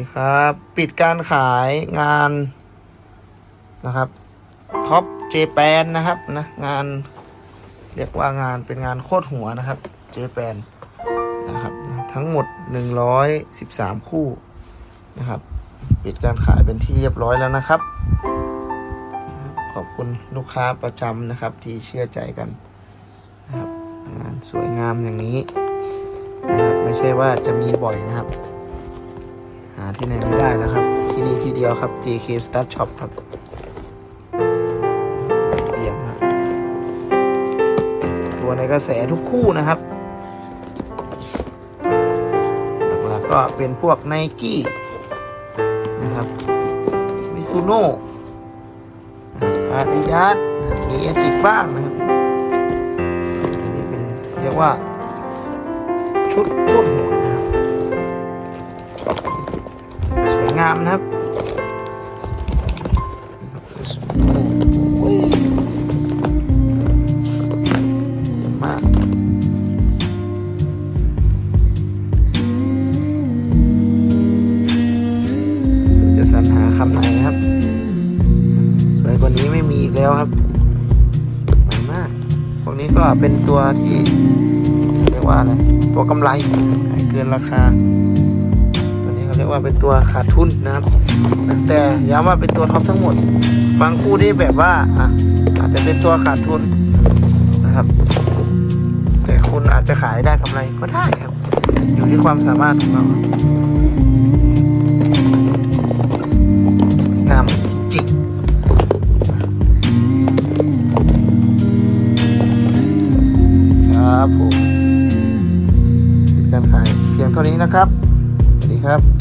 ีครับ ปิดการขายงานนะครับท็อปเจแปนนะครับนะงานเรียกว่างานเป็นงานโคตรหัวนะครับเจแปนนะครับทั้งหมด 113 คู่นะครับ ปิดการขายเป็นที่เรียบร้อยแล้วนะครับ ขอบคุณลูกค้าประจำนะครับที่เชื่อใจกันนะครับงานสวยงามอย่างนี้นะครับไม่ใช่ว่าจะมีบ่อยนะครับ ที่ไหนไม่ได้แล้วครับ ที่นี่ที่เดียวครับ JK Start Shop ครับเยี่ยมครับ ตัวในกระแสทุกคู่นะครับ หลักๆก็เป็นพวก Nike นะครับมิซูโน่อาดิดาสมีเอซิกบ้างนะครับอันนี้เป็นเรียกว่าชุดโคตรหัวามนะครับมากจะสรรหาคำไหนครับ สวยกว่านี้ไม่มีอีกแล้วครับสวยมาก พวกนี้ก็เป็นตัวที่เรียกว่าอะไร ตัวกำไรขายเกินราคา ว่าเป็นตัวขาดทุนนะครับ แต่ย้ำว่าเป็นตัวท็อปทั้งหมด บางคู่ที่แบบว่าอะอาจจะเป็นตัวขาดทุนนะครับ แต่คุณอาจจะขายได้กำไรก็ได้ครับ อยู่ที่ความสามารถของเราสวยงามจริงครับผมปิดการขายเพียงเท่านี้นะครับ สวัสดีครับ